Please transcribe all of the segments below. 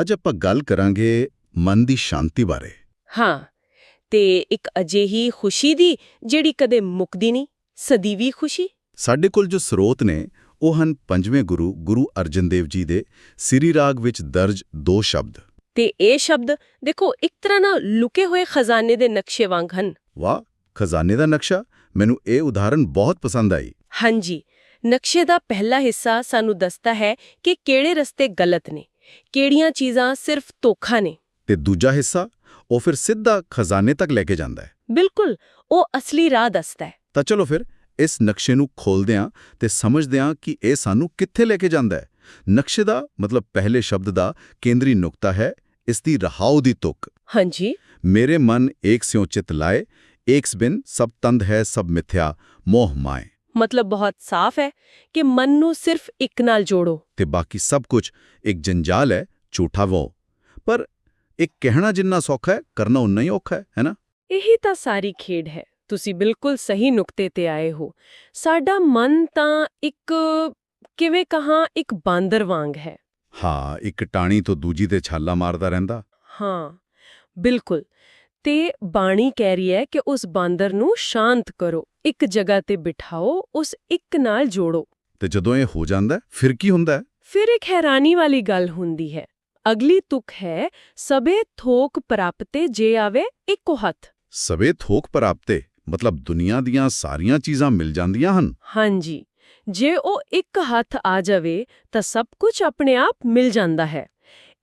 ਅੱਜ ਆਪਾਂ ਗੱਲ ਕਰਾਂਗੇ ਮਨ ਦੀ ਸ਼ਾਂਤੀ ਬਾਰੇ। ਹਾਂ ਤੇ ਇੱਕ ਅਜਿਹੀ ਖੁਸ਼ੀ ਦੀ ਜਿਹੜੀ ਕਦੇ ਮੁੱਕਦੀ ਨਹੀਂ ਸਦੀਵੀ ਖੁਸ਼ੀ। ਸਾਡੇ ਕੋਲ ਜੋ ਸਰੋਤ ਨੇ ਉਹ ਹਨ ਪੰਜਵੇਂ ਗੁਰੂ ਗੁਰੂ ਅਰਜਨ ਦੇਵ ਜੀ ਦੇ ਸਿਰੀ ਰਾਗ ਵਿੱਚ ਦਰਜ ਦੋ ਸ਼ਬਦ। ਤੇ ਇਹ ਸ਼ਬਦ ਦੇਖੋ ਇੱਕ ਤਰ੍ਹਾਂ ਨਾਲ ਲੁਕੇ ਹੋਏ ਖਜ਼ਾਨੇ ਦੇ ਨਕਸ਼ੇ ਵਾਂਗ ਹਨ। ਵਾਹ ਖਜ਼ਾਨੇ ਦਾ ਨਕਸ਼ਾ? ਮੈਨੂੰ ਇਹ ਉਦਾਹਰਣ ਬਹੁਤ ਪਸੰਦ ਆਈ। ਹਾਂਜੀ ਨਕਸ਼ੇ ਦਾ ਪਹਿਲਾ ਹਿੱਸਾ ਸਾਨੂੰ ਦੱਸਦਾ ਹੈ ਕਿ ਕਿਹੜੇ ਰਸਤੇ ਗਲਤ ਨੇ। ਕਿਹੜੀਆਂ ਚੀਜ਼ਾਂ ਸਿਰਫ ਧੋਖਾ ਨੇ? ਤੇ ਦੂਜਾ ਹਿੱਸਾ ਉਹ ਫਿਰ ਸਿੱਧਾ ਖਜ਼ਾਨੇ ਤੱਕ ਲੈ ਕੇ ਜਾਂਦਾ ਹੈ। ਬਿਲਕੁਲ ਉਹ ਅਸਲੀ ਰਾਹ ਦੱਸਦਾ ਹੈ। ਤਾਂ ਚਲੋ ਫਿਰ ਇਸ ਨਕਸ਼ੇ ਨੂੰ ਖੋਲਦੇ ਹਾਂ ਤੇ ਸਮਝਦੇ ਹਾਂ ਕਿ ਇਹ ਸਾਨੂੰ ਕਿੱਥੇ ਲੈ ਕੇ ਜਾਂਦਾ ਹੈ। ਨਕਸ਼ੇ ਦਾ ਮਤਲਬ ਪਹਿਲੇ ਸ਼ਬਦ ਦਾ ਕੇਂਦਰੀ ਨੁਕਤਾ ਹੈ ਇਸ ਦੀ ਰਹਾਉ ਦੀ ਤੁਕ। ਹਾਂਜੀ। ਮੇਰੇ ਮਨ ਏਕ ਸਿਉ ਚਿਤ ਲਾਏ ਏਕਸ ਬਿਨ ਸਭ ਤੰਦ ਹੈ ਸਭ ਮਿਥਿਆ ਮੋਹ ਮਾਏ। ਮਤਲਬ ਬਹੁਤ ਸਾਫ਼ ਹੈ ਕਿ ਮਨ ਨੂੰ ਸਿਰਫ ਇੱਕ ਨਾਲ ਜੋੜੋ। ਤੇ ਬਾਕੀ ਸਭ ਕੁਝ ਇੱਕ ਜੰਜਾਲ ਹੈ ਝੂਠਾ ਵੋ ਪਰ ਇਹ ਕਹਿਣਾ ਜਿੰਨਾ ਸੌਖਾ ਹੈ ਕਰਨਾ ਉਨਾ ਹੀ ਔਖਾ ਹੈ ਹੈ ਨਾ? ਇਹੀ ਤਾਂ ਸਾਰੀ ਖੇਡ ਹੈ। ਤੁਸੀਂ ਬਿਲਕੁਲ ਸਹੀ ਨੁਕਤੇ ਤੇ ਆਏ ਹੋ। ਸਾਡਾ ਮਨ ਤਾਂ ਇੱਕ ਕਿਵੇਂ ਕਹਾਂ ਇੱਕ ਬਾਂਦਰ ਵਾਂਗ ਹੈ। ਹਾਂ ਇੱਕ ਟਾਣੀ ਤੋਂ ਦੂਜੀ ਤੇ ਛਾਲਾ ਮਾਰਦਾ ਰਹਿੰਦਾ। ਹਾਂ ਬਿਲਕੁਲ। ਤੇ ਬਾਣੀ ਕਹਿ ਰਹੀ ਹੈ ਕਿ ਉਸ ਬਾਂਦਰ ਨੂੰ ਸ਼ਾਂਤ ਕਰੋ ਇੱਕ ਜਗ੍ਹਾ ਤੇ ਬਿਠਾਓ ਉਸ ਇੱਕ ਨਾਲ ਜੋੜੋ। ਤੇ ਜਦੋਂ ਇਹ ਹੋ ਜਾਂਦਾ ਫਿਰ ਕੀ ਹੁੰਦਾ ਫਿਰ ਇੱਕ ਹੈਰਾਨੀ ਵਾਲੀ ਗੱਲ ਹੁੰਦੀ ਹੈ। ਅਗਲੀ ਤੁਕ ਹੈ ਸਬੇ ਥੋਕ ਪ੍ਰਾਪਤੇ ਜੇ ਆਵੇ ਇੱਕੋ ਹੱਥ। ਸਵੇ ਥੋਕ ਪ੍ਰਾਪਤੇ ਮਤਲਬ ਦੁਨੀਆ ਦੀਆਂ ਸਾਰੀਆਂ ਚੀਜ਼ਾਂ ਮਿਲ ਜਾਂਦੀਆਂ ਹਨ। ਹਾਂਜੀ ਜੇ ਉਹ ਇੱਕ ਹੱਥ ਆ ਜਾਵੇ ਤਾਂ ਸਭ ਕੁਝ ਆਪਣੇ ਆਪ ਮਿਲ ਜਾਂਦਾ ਹੈ।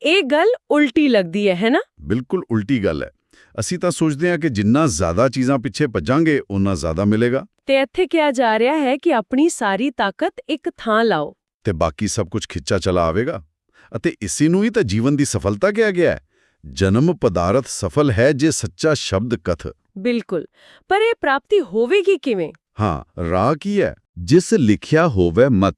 ਇਹ ਗੱਲ ਉਲਟੀ ਲੱਗਦੀ ਹੈ ਹੈ ਨਾ? ਬਿਲਕੁਲ ਉਲਟੀ ਗੱਲ ਹੈ। ਅਸੀਂ ਤਾਂ ਸੋਚਦੇ ਹਾਂ ਕਿ ਜਿੰਨਾ ਜ਼ਿਆਦਾ ਚੀਜ਼ਾਂ ਪਿੱਛੇ ਭੱਜਾਂਗੇ ਉਨਾ ਜ਼ਿਆਦਾ ਮਿਲੇਗਾ। ਤੇ ਇੱਥੇ ਕਿਹਾ ਜਾ ਰਿਹਾ ਹੈ ਕਿ ਆਪਣੀ ਸਾਰੀ ਤਾਕਤ ਇੱਕ ਥਾਂ ਲਾਓ। ਤੇ ਬਾਕੀ ਸਭ ਕੁਝ ਖਿੱਚਾ ਚਲਾ ਆਵੇਗਾ। ਅਤੇ ਇਸੇ ਨੂੰ ਹੀ ਤਾਂ ਜੀਵਨ ਦੀ ਸਫਲਤਾ ਕਿਹਾ ਗਿਆ ਹੈ। ਜਨਮ ਪਦਾਰਥ ਸਫਲ ਹੈ ਜੇ ਸੱਚਾ ਸ਼ਬਦ ਕਥ। ਬਿਲਕੁਲ। ਪਰ ਇਹ ਪ੍ਰਾਪਤੀ ਹੋਵੇਗੀ ਕਿਵੇਂ? ਹਾਂ ਰਾਹ ਕੀ ਹੈ? ਜਿਸ ਲਿਖਿਆ ਹੋਵੇ ਮਤ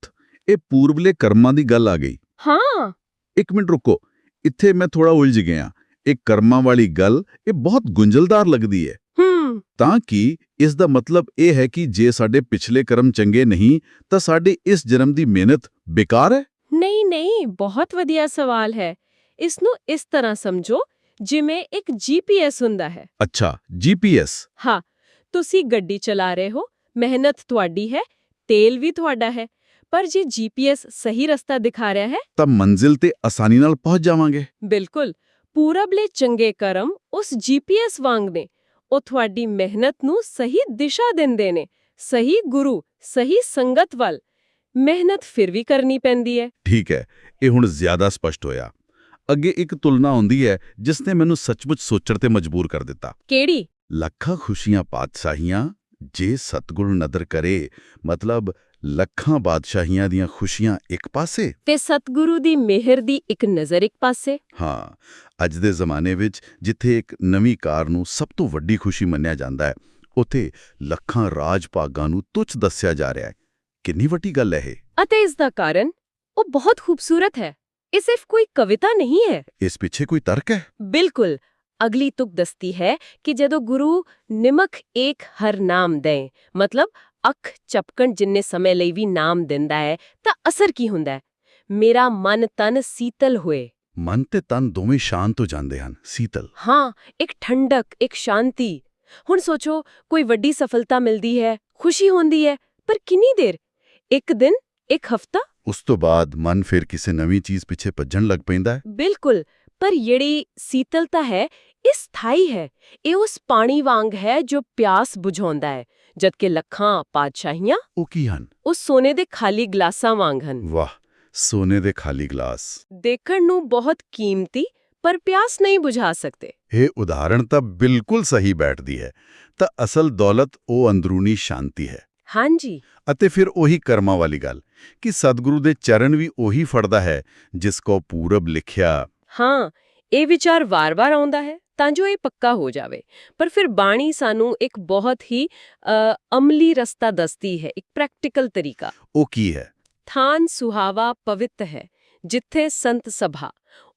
ਇਹ ਪੂਰਬਲੇ ਕਰਮਾਂ ਦੀ ਗੱਲ ਆ ਗਈ। ਹਾਂ। ਇੱਕ ਮਿੰਟ ਰੁਕੋ। ਇੱਥੇ ਮੈਂ ਥੋੜਾ ਉਲਝ ਗਿਆ। ਇਹ ਕਰਮਾਂ ਵਾਲੀ ਗੱਲ ਇਹ ਬਹੁਤ ਗੁੰਝਲਦਾਰ ਲੱਗਦੀ ਹੈ। ਹੂੰ। ਤਾਂ ਕਿ ਇਸ ਦਾ ਮਤਲਬ ਇਹ ਹੈ ਕਿ ਜੇ ਸਾਡੇ ਪਿਛਲੇ ਕਰਮ ਚੰਗੇ ਨਹੀਂ ਤਾਂ ਸਾਡੇ ਇਸ ਜਨਮ ਦੀ ਮਿਹਨਤ ਬੇਕਾਰ ਹੈ? ਨਹੀਂ ਨਹੀਂ ਬਹੁਤ ਵਧੀਆ ਸਵਾਲ ਹੈ। ਇਸ ਨੂੰ ਇਸ ਤਰ੍ਹਾਂ ਸਮਝੋ ਜਿਵੇਂ ਇੱਕ ਜੀਪੀਐਸ ਹੁੰਦਾ ਹੈ। ਅੱਛਾ ਜੀਪੀਐਸ ਹਾਂ ਤੁਸੀਂ ਗੱਡੀ ਚਲਾ ਰਹੇ ਹੋ ਮਿਹਨਤ ਤੁਹਾਡੀ ਹੈ ਤੇਲ ਵੀ ਤੁਹਾਡਾ ਹੈ ਪਰ ਜੇ ਜੀਪੀਐਸ ਸਹੀ ਰਸਤਾ ਦਿਖਾ ਰਿਹਾ ਹੈ? ਤਾਂ ਮੰਜ਼ਿਲ ਤੇ ਆਸਾਨੀ ਨਾਲ ਪਹੁੰਚ ਜਾਵਾਂਗੇ। ਬਿਲਕੁਲ। ਪੂਰਬਲੇ ਚੰਗੇ ਕਰਮ ਉਸ ਜੀਪੀਐਸ ਵਾਂਗ ਨੇ। ਉਹ ਤੁਹਾਡੀ ਮਿਹਨਤ ਨੂੰ ਸਹੀ ਦਿਸ਼ਾ ਦਿੰਦੇ ਨੇ। ਸਹੀ ਗੁਰੂ ਸਹੀ ਸੰਗਤ ਵੱਲ। ਮਿਹਨਤ ਫਿਰ ਵੀ ਕਰਨੀ ਪੈਂਦੀ ਹੈ। ਠੀਕ ਹੈ ਇਹ ਹੁਣ ਜ਼ਿਆਦਾ ਸਪਸ਼ਟ ਹੋਇਆ। ਅੱਗੇ ਇੱਕ ਤੁਲਨਾ ਹੁੰਦੀ ਹੈ ਜਿਸ ਨੇ ਮੈਨੂੰ ਸੱਚਮੁੱਚ ਸੋਚਣ ਤੇ ਮਜਬੂਰ ਕਰ ਦਿੱਤਾ। ਕਿਹੜੀ? ਲੱਖਾਂ ਖੁਸ਼ੀਆਂ ਪਾਤਸ਼ਾਹੀਆਂ ਜੇ ਸਤਿਗੁਰ ਨਦਰ ਕਰੇ ਮਤਲਬ ਲੱਖਾਂ ਬਾਦਸ਼ਾਹੀਆਂ ਦੀਆਂ ਖੁਸ਼ੀਆਂ ਇੱਕ ਪਾਸੇ? ਤੇ ਸਤਿਗੁਰੂ ਦੀ ਮਿਹਰ ਦੀ ਇੱਕ ਨਜ਼ਰ ਇੱਕ ਪਾਸੇ? ਹਾਂ ਅੱਜ ਦੇ ਜ਼ਮਾਨੇ ਵਿੱਚ ਜਿੱਥੇ ਇੱਕ ਨਵੀਂ ਕਾਰ ਨੂੰ ਸਭ ਤੋਂ ਵੱਡੀ ਖੁਸ਼ੀ ਮੰਨਿਆ ਜਾਂਦਾ ਹੈ ਉੱਥੇ ਲੱਖਾਂ ਰਾਜ ਭਾਗਾਂ ਨੂੰ ਤੁੱਛ ਦੱਸਿਆ ਜਾ ਰਿਹਾ ਹੈ। ਕਿੰਨੀ ਵੱਡੀ ਗੱਲ ਹੈ ਇਹ? ਅਤੇ ਇਸ ਦਾ ਕਾਰਨ? ਉਹ ਬਹੁਤ ਖੂਬਸੂਰਤ ਹੈ। ਇਹ ਸਿਰਫ ਕੋਈ ਕਵਿਤਾ ਨਹੀਂ ਹੈ। ਇਸ ਪਿੱਛੇ ਕੋਈ ਤਰਕ ਹੈ? ਬਿਲਕੁਲ। ਅਗਲੀ ਤੁਕ ਦਸਤੀ ਹੈ ਕਿ ਜਦੋਂ ਗੁਰੂ ਨਿਮਕ ਏਕ ਹਰ ਨਾਮ ਦੇ ਮਤਲਬ ਅੱਖ ਚਪਕਣ ਜਿੰਨੇ ਸਮੇਂ ਲਈ ਵੀ ਨਾਮ ਦਿੰਦਾ ਹੈ ਤਾਂ ਅਸਰ ਕੀ ਹੁੰਦਾ ਹੈ? ਮੇਰਾ ਮਨ ਤਨ ਸੀਤਲ ਹੋਏ। ਮਨ ਤੇ ਤਨ ਦੋਵੇਂ ਸ਼ਾਂਤ ਹੋ ਜਾਂਦੇ ਹਨ ਸੀਤਲ। ਹਾਂ ਇੱਕ ਠੰਡਕ ਇੱਕ ਸ਼ਾਂਤੀ। ਹੁਣ ਸੋਚੋ ਕੋਈ ਵੱਡੀ ਸਫਲਤਾ ਮਿਲਦੀ ਹੈ ਖੁਸ਼ੀ ਹੁੰਦੀ ਹੈ ਪਰ ਕਿੰਨੀ ਦੇਰ? ਇੱਕ ਦਿਨ ਇੱਕ ਹਫਤਾ? ਉਸ ਤੋਂ ਬਾਅਦ ਮਨ ਫਿਰ ਕਿਸੇ ਨਵੀਂ ਚੀਜ਼ ਪਿੱਛੇ ਭੱਜਣ ਲੱਗ ਪੈਂਦਾ ਹੈ। ਬਿਲਕੁਲ ਪਰ ਜਿਹੜੀ ਸੀਤਲਤਾ ਹੈ ਇਹ ਸਥਾਈ ਹੈ। ਇਹ ਉਸ ਪਾਣੀ ਵਾਂਗ ਹੈ ਜੋ ਪਿਆਸ ਬੁਝਾਉਂਦਾ ਹੈ। ਜਦਕਿ ਲੱਖਾਂ ਪਾਤਸ਼ਾਹੀਆਂ ਉਹ ਕੀ ਹਨ? ਉਸ ਸੋਨੇ ਦੇ ਖਾਲੀ ਗਲਾਸਾਂ ਵਾਂਗ ਹਨ। ਵਾਹ ਸੋਨੇ ਦੇ ਖਾਲੀ ਗਲਾਸ। ਦੇਖਣ ਨੂੰ ਬਹੁਤ ਕੀਮਤੀ ਪਰ ਪਿਆਸ ਨਹੀਂ ਬੁਝਾ ਸਕਦੇ। ਇਹ ਉਦਾਹਰਣ ਤਾਂ ਬਿਲਕੁਲ ਸਹੀ ਬੈਠਦੀ ਹੈ। ਤਾਂ ਅਸਲ ਦੌਲਤ ਉਹ ਅੰਦਰੂਨੀ ਸ਼ਾਂਤੀ ਹੈ। ਹਾਂਜੀ। ਅਤੇ ਫਿਰ ਉਹੀ ਕਰਮਾਂ ਵਾਲੀ ਗੱਲ ਕਿ ਸਤਿਗੁਰੂ ਦੇ ਚਰਨ ਵੀ ਉਹੀ ਫੜਦਾ ਹੈ ਜਿਸ ਕੋ ਪੂਰਬ ਲਿਖਿਆ। ਹਾਂ ਇਹ ਵਿਚਾਰ ਵਾਰ-ਵਾਰ ਆਉਂਦਾ ਹੈ। ਤਾਂ ਜੋ ਇਹ ਪੱਕਾ ਹੋ ਜਾਵੇ। ਪਰ ਫਿਰ ਬਾਣੀ ਸਾਨੂੰ ਇੱਕ ਬਹੁਤ ਹੀ ਅਮਲੀ ਰਸਤਾ ਦੱਸਦੀ ਹੈ ਇੱਕ ਪ੍ਰੈਕਟੀਕਲ ਤਰੀਕਾ। ਉਹ ਕੀ ਹੈ? ਥਾਨ ਸੁਹਾਵਾ ਪਵਿੱਤ ਹੈ ਜਿੱਥੇ ਸੰਤ ਸਭਾ।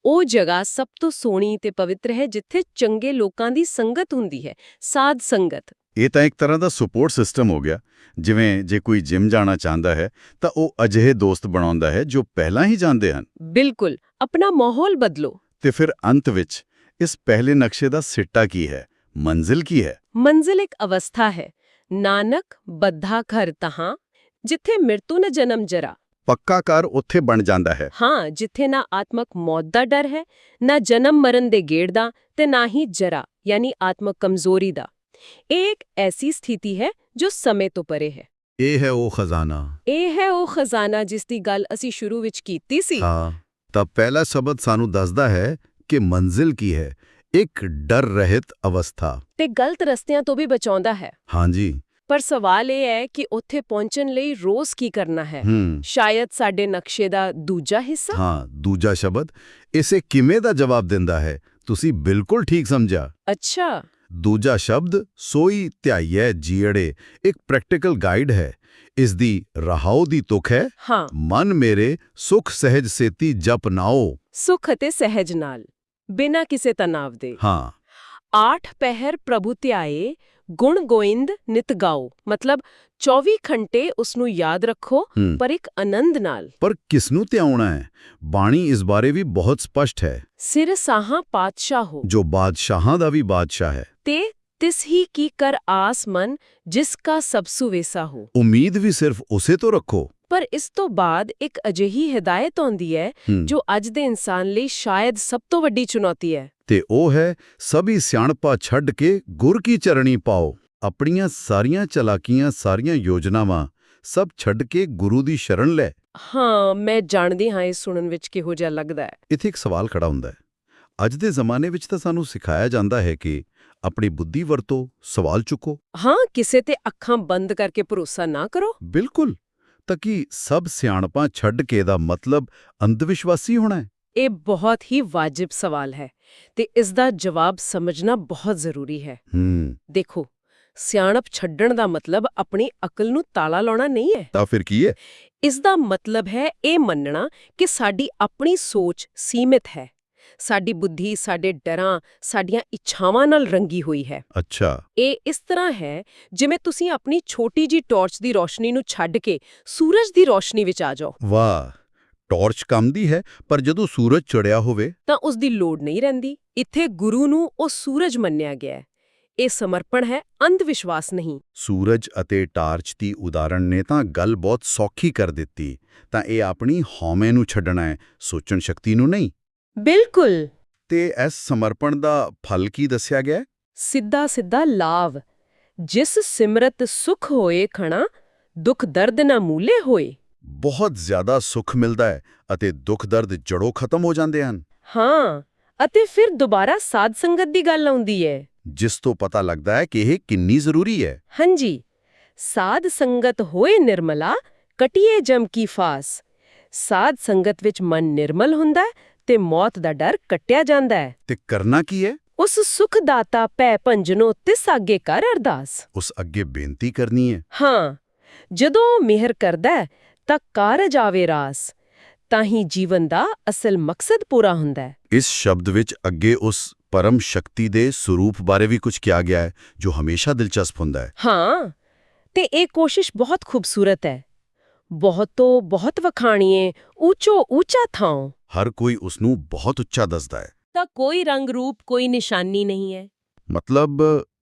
ਉਹ ਜਗ੍ਹਾ ਸਭ ਤੋਂ ਸੋਹਣੀ ਤੇ ਪਵਿੱਤਰ ਹੈ ਜਿੱਥੇ ਚੰਗੇ ਲੋਕਾਂ ਦੀ ਸੰਗਤ ਹੁੰਦੀ ਹੈ ਸਾਧ ਸੰਗਤ। ਇਹ ਤਾਂ ਇੱਕ ਤਰ੍ਹਾਂ ਦਾ ਸਪੋਰਟ ਸਿਸਟਮ ਹੋ ਗਿਆ। ਜਿਵੇਂ ਜੇ ਕੋਈ ਜਿਮ ਜਾਣਾ ਚਾਹੁੰਦਾ ਹੈ ਤਾਂ ਉਹ ਅਜਿਹੇ ਦੋਸਤ ਬਣਾਉਂਦਾ ਹੈ ਜੋ ਪਹਿਲਾਂ ਹੀ ਜਾਣਦੇ ਹਨ। ਬਿਲਕੁਲ ਆਪਣਾ ਮਾਹੌਲ ਬਦਲੋ। ਤੇ ਫਿਰ ਅੰਤ ਵਿੱਚ ਇਸ ਪਹਿਲੇ ਨਕਸ਼ੇ ਦਾ ਸਿੱਟਾ ਕੀ ਹੈ ਮੰਜ਼ਿਲ ਕੀ ਹੈ ਮੰਜ਼ਿਲ ਇੱਕ ਅਵਸਥਾ ਹੈ ਨਾਨਕ ਬੱਧਾ ਘਰ ਤਹਾਂ ਜਿੱਥੇ ਮਿਰਤੂ ਨ ਜਨਮ ਜਰਾ ਪੱਕਾ ਘਰ ਉੱਥੇ ਬਣ ਜਾਂਦਾ ਹੈ ਹਾਂ ਜਿੱਥੇ ਨਾ ਆਤਮਕ ਮੌਤ ਦਾ ਡਰ ਹੈ ਨਾ ਜਨਮ ਮਰਨ ਦੇ ਗੇੜ ਦਾ ਤੇ ਨਾ ਹੀ ਜਰਾ ਯਾਨੀ ਆਤਮਕ ਕਮਜ਼ੋਰੀ ਦਾ ਇਹ ਇੱਕ ਐਸੀ ਸਥਿਤੀ ਹੈ ਜੋ ਸਮੇਂ ਤੋਂ ਪਰੇ ਹੈ ਇਹ ਹੈ ਉਹ ਖਜ਼ਾਨਾ ਇਹ ਹੈ ਉਹ ਖਜ਼ਾਨਾ ਜਿਸ ਦੀ ਗੱਲ ਅਸੀਂ ਸ਼ੁਰੂ ਵਿੱਚ ਕੀਤੀ ਸੀ ਹਾਂ ਤਾਂ ਪਹਿਲਾ ਸ਼ਬਦ ਸਾਨੂੰ ਦੱਸਦਾ ਹੈ ਕਿ ਮੰਜ਼ਿਲ ਕੀ ਹੈ ਇੱਕ ਡਰ ਰਹਿਤ ਅਵਸਥਾ ਤੇ ਗਲਤ ਰਸਤਿਆਂ ਤੋਂ ਵੀ ਬਚਾਉਂਦਾ ਹੈ ਹਾਂਜੀ ਪਰ ਸਵਾਲ ਇਹ ਹੈ ਕਿ ਉੱਥੇ ਪਹੁੰਚਣ ਲਈ ਰੋਜ਼ ਕੀ ਕਰਨਾ ਹੈ ਹੂੰ ਸ਼ਾਇਦ ਸਾਡੇ ਨਕਸ਼ੇ ਦਾ ਦੂਜਾ ਹਿੱਸਾ ਹਾਂ ਦੂਜਾ ਸ਼ਬਦ ਇਸੇ ਕਿਵੇਂ ਦਾ ਜਵਾਬ ਦਿੰਦਾ ਹੈ ਤੁਸੀਂ ਬਿਲਕੁਲ ਠੀਕ ਸਮਝਿਆ ਅੱਛਾ ਦੂਜਾ ਸ਼ਬਦ ਸੋਈ ਧਿਆਈਐ ਜੀੜੇ ਇੱਕ ਪ੍ਰੈਕਟੀਕਲ ਗਾਈਡ ਹੈ ਇਸ ਦੀ ਰਹਾਉ ਦੀ ਤੁਕ ਹੈ ਹਾਂ ਮਨ ਮੇਰੇ ਸੁਖ ਸਹਿਜ ਸੇਤੀ ਜਪ ਨਾਓ ਸੁਖ ਅਤੇ ਸਹਿਜ ਨਾਲ ਬਿਨਾਂ ਕਿਸੇ ਤਣਾਵ ਦੇ। ਹਾਂ। ਆਠ ਪਹਿਰ ਪ੍ਰਭੂ ਧਿਆਏ ਗੁਣ ਗੋਇੰਦ ਨਿਤ ਗਾਓ। ਮਤਲਬ 24 ਘੰਟੇ ਉਸ ਨੂੰ ਯਾਦ ਰੱਖੋ। ਪਰ ਇੱਕ ਆਨੰਦ ਨਾਲ। ਪਰ ਕਿਸ ਨੂੰ ਧਿਆਉਣਾ ਹੈ? ਬਾਣੀ ਇਸ ਬਾਰੇ ਵੀ ਬਹੁਤ ਸਪਸ਼ਟ ਹੈ। ਸਿਰ ਸਾਹਾਂ ਪਾਤਸ਼ਾਹ। ਹੋ ਜੋ ਬਾਦਸ਼ਾਹਾਂ ਦਾ ਵੀ ਬਾਦਸ਼ਾਹ ਹੈ। ਤੇ ਤਿਸ ਹੀ ਕੀ ਕਰ ਆਸ ਮਨ ਜਿਸ ਕਾ ਸਭ ਸੁਵੇਸਾ ਹੋ। ਉਮੀਦ ਵੀ ਸਿਰਫ ਉਸੇ ਤੋਂ ਰੱਖੋ। ਪਰ ਇਸ ਤੋਂ ਬਾਅਦ ਇੱਕ ਅਜਿਹੀ ਹਦਾਇਤ ਆਉਂਦੀ ਹੈ। ਜੋ ਅੱਜ ਦੇ ਇਨਸਾਨ ਲਈ ਸ਼ਾਇਦ ਸਭ ਤੋਂ ਵੱਡੀ ਚੁਣੌਤੀ ਹੈ। ਤੇ ਉਹ ਹੈ ਸਭੀ ਸਿਆਣਪਾ ਛੱਡ ਕੇ ਗੁਰ ਕੀ ਚਰਣੀ ਪਾਓ। ਆਪਣੀਆਂ ਸਾਰੀਆਂ ਚਲਾਕੀਆਂ ਸਾਰੀਆਂ ਯੋਜਨਾਵਾਂ ਸਭ ਛੱਡ ਕੇ ਗੁਰੂ ਦੀ ਸ਼ਰਨ ਲੈ। ਹਾਂ ਮੈਂ ਜਾਣਦੀ ਹਾਂ ਇਹ ਸੁਣਨ ਵਿੱਚ ਕਿਹੋ ਜਿਹਾ ਲੱਗਦਾ ਹੈ। ਇੱਥੇ ਇੱਕ ਸਵਾਲ ਖੜਾ ਹੁੰਦਾ ਹੈ। ਅੱਜ ਦੇ ਜ਼ਮਾਨੇ ਵਿੱਚ ਤਾਂ ਸਾਨੂੰ ਸਿਖਾਇਆ ਜਾਂਦਾ ਹੈ ਕਿ ਆਪਣੀ ਬੁੱਧੀ ਵਰਤੋ ਸਵਾਲ ਚੁੱਕੋ। ਹਾਂ ਕਿਸੇ ਤੇ ਅੱਖਾਂ ਬੰਦ ਕਰਕੇ ਭਰੋਸਾ ਨਾ ਕਰੋ। ਬਿਲਕੁਲ। ਤਾਂ ਕਿ ਸਭ ਸਿਆਣਪਾਂ ਛੱਡ ਕੇ ਦਾ ਮਤਲਬ ਅੰਧਵਿਸ਼ਵਾਸੀ ਹੋਣਾ ਹੈ? ਇਹ ਬਹੁਤ ਹੀ ਵਾਜਿਬ ਸਵਾਲ ਹੈ ਤੇ ਇਸ ਦਾ ਜਵਾਬ ਸਮਝਣਾ ਬਹੁਤ ਜ਼ਰੂਰੀ ਹੈ। ਹੂੰ। ਦੇਖੋ ਸਿਆਣਪ ਛੱਡਣ ਦਾ ਮਤਲਬ ਆਪਣੀ ਅਕਲ ਨੂੰ ਤਾਲਾ ਲਾਉਣਾ ਨਹੀਂ ਹੈ। ਤਾਂ ਫਿਰ ਕੀ ਹੈ? ਇਸ ਦਾ ਮਤਲਬ ਹੈ ਇਹ ਮੰਨਣਾ ਕਿ ਸਾਡੀ ਆਪਣੀ ਸੋਚ ਸੀਮਿਤ ਹੈ। ਸਾਡੀ ਬੁੱਧੀ ਸਾਡੇ ਡਰਾਂ ਸਾਡੀਆਂ ਇੱਛਾਵਾਂ ਨਾਲ ਰੰਗੀ ਹੋਈ ਹੈ। ਅੱਛਾ। ਇਹ ਇਸ ਤਰ੍ਹਾਂ ਹੈ ਜਿਵੇਂ ਤੁਸੀਂ ਆਪਣੀ ਛੋਟੀ ਜੀ ਟਾਰਚ ਦੀ ਰੋਸ਼ਨੀ ਨੂੰ ਛੱਡ ਕੇ ਸੂਰਜ ਦੀ ਰੋਸ਼ਨੀ ਵਿੱਚ ਆ ਜਾਓ। ਵਾਹ! ਟਾਰਚ ਕੰਮ ਦੀ ਹੈ ਪਰ ਜਦੋਂ ਸੂਰਜ ਚੜਿਆ ਹੋਵੇ। ਤਾਂ ਉਸ ਦੀ ਲੋੜ ਨਹੀਂ ਰਹਿੰਦੀ। ਇੱਥੇ ਗੁਰੂ ਨੂੰ ਉਹ ਸੂਰਜ ਮੰਨਿਆ ਗਿਆ ਹੈ। ਇਹ ਸਮਰਪਣ ਹੈ ਅੰਧ ਵਿਸ਼ਵਾਸ ਨਹੀਂ। ਸੂਰਜ ਅਤੇ ਟਾਰਚ ਦੀ ਉਦਾਹਰਣ ਨੇ ਤਾਂ ਗੱਲ ਬਹੁਤ ਸੌਖੀ ਕਰ ਦਿੱਤੀ। ਤਾਂ ਇਹ ਆਪਣੀ ਹਉਮੈ ਨੂੰ ਛੱਡਣਾ ਹੈ ਸੋਚਣ ਸ਼ਕਤੀ ਨੂੰ ਨਹੀਂ? ਬਿਲਕੁਲ। ਤੇ ਇਸ ਸਮਰਪਣ ਦਾ ਫਲ ਕੀ ਦੱਸਿਆ ਗਿਆ? ਸਿੱਧਾ ਸਿੱਧਾ ਲਾਭ ਜਿਸ ਸਿਮਰਤ ਸੁਖ ਹੋਏ ਖਣਾ ਦੁਖ ਦਰਦ ਨਾ ਮੂਲੇ ਹੋਏ। ਬਹੁਤ ਜ਼ਿਆਦਾ ਸੁੱਖ ਮਿਲਦਾ ਹੈ ਅਤੇ ਦੁੱਖ ਦਰਦ ਜੜੋਂ ਖਤਮ ਹੋ ਜਾਂਦੇ ਹਨ। ਹਾਂ ਅਤੇ ਫਿਰ ਦੁਬਾਰਾ ਸਾਧ ਸੰਗਤ ਦੀ ਗੱਲ ਆਉਂਦੀ ਹੈ। ਜਿਸ ਤੋਂ ਪਤਾ ਲੱਗਦਾ ਹੈ ਕਿ ਇਹ ਕਿੰਨੀ ਜ਼ਰੂਰੀ ਹੈ। ਹਾਂਜੀ। ਸਾਧ ਸੰਗਤ ਹੋਏ ਨਿਰਮਲਾ ਕਟਿਏ ਜਮ ਕੀ ਫਾਸ। ਸਾਧ ਸੰਗਤ ਵਿੱਚ ਮਨ ਨਿਰਮਲ ਹੁੰਦਾ ਹੈ ਤੇ ਮੌਤ ਦਾ ਡਰ ਕੱਟਿਆ ਜਾਂਦਾ ਹੈ। ਤੇ ਕਰਨਾ ਕੀ ਹੈ? ਉਸ ਸੁਖ ਦਾਤਾ ਪੈ ਭੰਜਨੋ ਤਿਸ ਅੱਗੇ ਕਰ ਅਰਦਾਸ। ਉਸ ਅੱਗੇ ਬੇਨਤੀ ਕਰਨੀ ਹੈ। ਹਾਂ ਜਦੋਂ ਮਿਹਰ ਕਰਦਾ ਤਾਂ ਕਾਰਜ ਆਵੇ ਰਾਸ ਤਾਂ ਹੀ ਜੀਵਨ ਦਾ ਅਸਲ ਮਕਸਦ ਪੂਰਾ ਹੁੰਦਾ ਹੈ। ਇਸ ਸ਼ਬਦ ਵਿੱਚ ਅੱਗੇ ਉਸ ਪਰਮ ਸ਼ਕਤੀ ਦੇ ਸਰੂਪ ਬਾਰੇ ਵੀ ਕੁਝ ਕਿਹਾ ਗਿਆ ਹੈ ਜੋ ਹਮੇਸ਼ਾ ਦਿਲਚਸਪ ਹੁੰਦਾ ਹੈ। ਹਾਂ ਤੇ ਇਹ ਕੋਸ਼ਿਸ਼ ਬਹੁਤ ਖੂਬਸੂਰਤ ਹੈ। ਬਹੁਤੋ ਬਹੁਤ ਵਖਾਣੀਏ ਉੱਚੋ ਉੱਚਾ ਥਾਂ ਹਰ ਕੋਈ ਉਸ ਨੂੰ ਬਹੁਤ ਉੱਚਾ ਦੱਸਦਾ ਹੈ। ਤਾਂ ਕੋਈ ਰੰਗ ਰੂਪ ਕੋਈ ਨਿਸ਼ਾਨੀ ਨਹੀਂ ਹੈ। ਮਤਲਬ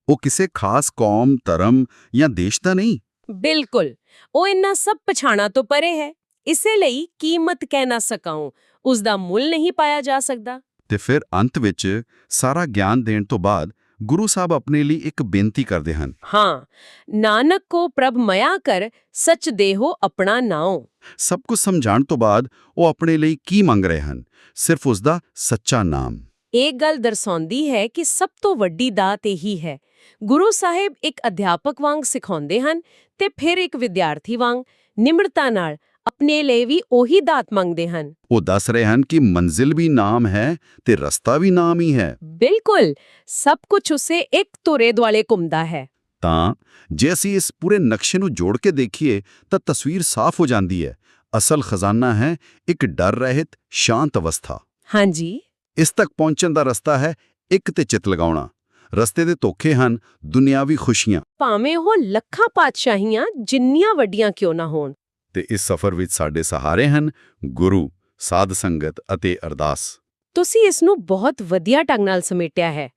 ਉਹ ਕਿਸੇ ਖਾਸ ਕੌਮ ਧਰਮ ਜਾਂ ਦੇਸ਼ ਦਾ ਨਹੀਂ? ਬਿਲਕੁਲ। ਉਹ ਇੰਨਾ ਸਭ ਪਛਾਣਾ ਤੋਂ ਪਰੇ ਹੈ। ਇਸੇ ਲਈ ਕੀਮਤ ਕਹਿ ਨਾ ਸਕਾਉ। ਉਸ ਦਾ ਮੁੱਲ ਨਹੀਂ ਪਾਇਆ ਜਾ ਸਕਦਾ। ਤੇ ਫਿਰ ਅੰਤ ਵਿੱਚ ਸਾਰਾ ਗਿਆਨ ਦੇਣ ਤੋਂ ਬਾਅਦ ਗੁਰੂ ਸਾਹਿਬ ਆਪਣੇ ਲਈ ਇੱਕ ਬੇਨਤੀ ਕਰਦੇ ਹਨ। ਹਾਂ ਨਾਨਕ ਕੋ ਪ੍ਰਭ ਮਇਆ ਕਰ ਸਚ ਦੇਹੋ ਆਪਣਾ ਨਾਉ। ਸਭ ਕੁਝ ਸਮਝਾਉਣ ਤੋਂ ਬਾਅਦ ਉਹ ਆਪਣੇ ਲਈ ਕੀ ਮੰਗ ਰਹੇ ਹਨ? ਸਿਰਫ ਉਸ ਦਾ ਸੱਚਾ ਨਾਮ। ਇਹ ਗੱਲ ਦਰਸਾਉਂਦੀ ਹੈ ਕਿ ਸਭ ਤੋਂ ਵੱਡੀ ਦਾਤ ਇਹੀ ਹੈ। ਗੁਰੂ ਸਾਹਿਬ ਇੱਕ ਅਧਿਆਪਕ ਵਾਂਗ ਸਿਖਾਉਂਦੇ ਹਨ ਤੇ ਫਿਰ ਇੱਕ ਵਿਦਿਆਰਥੀ ਵਾਂਗ ਨਿਮਰਤਾ ਨਾਲ ਆਪਣੇ ਲਈ ਵੀ ਉਹੀ ਦਾਤ ਮੰਗਦੇ ਹਨ। ਉਹ ਦੱਸ ਰਹੇ ਹਨ ਕਿ ਮੰਜ਼ਿਲ ਵੀ ਨਾਮ ਹੈ ਤੇ ਰਸਤਾ ਵੀ ਨਾਮ ਹੀ ਹੈ। ਬਿਲਕੁਲ ਸਭ ਕੁਝ ਉਸੇ ਇੱਕ ਤੁਰੇ ਦੁਆਲੇ ਘੁੰਮਦਾ ਹੈ। ਤਾਂ ਜੇ ਅਸੀਂ ਇਸ ਪੂਰੇ ਨਕਸ਼ੇ ਨੂੰ ਜੋੜ ਕੇ ਦੇਖੀਏ ਤਾਂ ਤਸਵੀਰ ਸਾਫ਼ ਹੋ ਜਾਂਦੀ ਹੈ। ਅਸਲ ਖਜ਼ਾਨਾ ਹੈ ਇੱਕ ਡਰ ਰਹਿਤ ਸ਼ਾਂਤ ਅਵਸਥਾ। ਹਾਂਜੀ। ਇਸ ਤੱਕ ਪਹੁੰਚਣ ਦਾ ਰਸਤਾ ਹੈ ਇੱਕ ਤੇ ਚਿੱਤ ਲਗਾਉਣਾ। ਰਸਤੇ ਦੇ ਧੋਖੇ ਹਨ ਦੁਨਿਆਵੀ ਖੁਸ਼ੀਆਂ। ਭਾਵੇਂ ਉਹ ਲੱਖਾਂ ਪਾਤਸ਼ਾਹੀਆਂ ਜਿੰਨੀਆਂ ਵੱਡੀਆਂ ਕਿਉਂ ਨਾ ਹੋਣ। ਤੇ ਇਸ ਸਫ਼ਰ ਵਿੱਚ ਸਾਡੇ ਸਹਾਰੇ ਹਨ ਗੁਰੂ ਸਾਧ ਸੰਗਤ ਅਤੇ ਅਰਦਾਸ। ਤੁਸੀਂ ਇਸ ਨੂੰ ਬਹੁਤ ਵਧੀਆ ਢੰਗ ਨਾਲ ਸਮੇਟਿਆ ਹੈ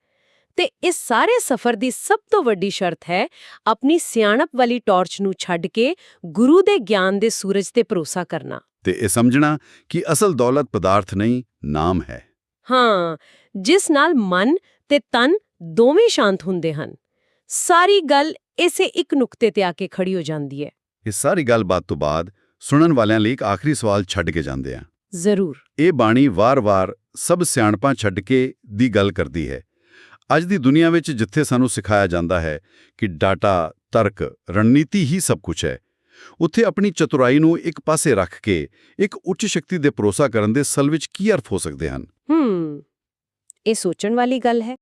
ਤੇ ਇਸ ਸਾਰੇ ਸਫ਼ਰ ਦੀ ਸਭ ਤੋਂ ਵੱਡੀ ਸ਼ਰਤ ਹੈ ਆਪਣੀ ਸਿਆਣਪ ਵਾਲੀ ਟਾਰਚ ਨੂੰ ਛੱਡ ਕੇ ਗੁਰੂ ਦੇ ਗਿਆਨ ਦੇ ਸੂਰਜ ਤੇ ਭਰੋਸਾ ਕਰਨਾ। ਤੇ ਇਹ ਸਮਝਣਾ ਕਿ ਅਸਲ ਦੌਲਤ ਪਦਾਰਥ ਨਹੀਂ ਨਾਮ ਹੈ। ਹਾਂ ਜਿਸ ਨਾਲ ਮਨ ਤੇ ਤਨ ਦੋਵੇਂ ਸ਼ਾਂਤ ਹੁੰਦੇ ਹਨ। ਸਾਰੀ ਗੱਲ ਇਸੇ ਇੱਕ ਨੁਕਤੇ ਤੇ ਆ ਕੇ ਖੜੀ ਹੋ ਜਾਂਦੀ ਹੈ। ਇਸ ਸਾਰੀ ਗੱਲਬਾਤ ਤੋਂ ਬਾਅਦ ਸੁਣਨ ਵਾਲਿਆਂ ਲਈ ਇੱਕ ਆਖਰੀ ਸਵਾਲ ਛੱਡ ਕੇ ਜਾਂਦੇ ਆ। ਜ਼ਰੂਰ। ਇਹ ਬਾਣੀ ਵਾਰ-ਵਾਰ ਸਭ ਸਿਆਣਪਾਂ ਛੱਡ ਕੇ ਦੀ ਗੱਲ ਕਰਦੀ ਹੈ। ਅੱਜ ਦੀ ਦੁਨੀਆ ਵਿੱਚ ਜਿੱਥੇ ਸਾਨੂੰ ਸਿਖਾਇਆ ਜਾਂਦਾ ਹੈ ਕਿ ਡਾਟਾ ਤਰਕ ਰਣਨੀਤੀ ਹੀ ਸਭ ਕੁਝ ਹੈ ਉੱਥੇ ਆਪਣੀ ਚਤੁਰਾਈ ਨੂੰ ਇੱਕ ਪਾਸੇ ਰੱਖ ਕੇ ਇੱਕ ਉੱਚ ਸ਼ਕਤੀ ਦੇ ਭਰੋਸਾ ਕਰਨ ਦੇ ਸਲ ਵਿੱਚ ਕੀ ਅਰਥ ਹੋ ਸਕਦੇ ਹਨ? ਹੂੰ ਇਹ ਸੋਚਣ ਵਾਲੀ ਗੱਲ ਹੈ।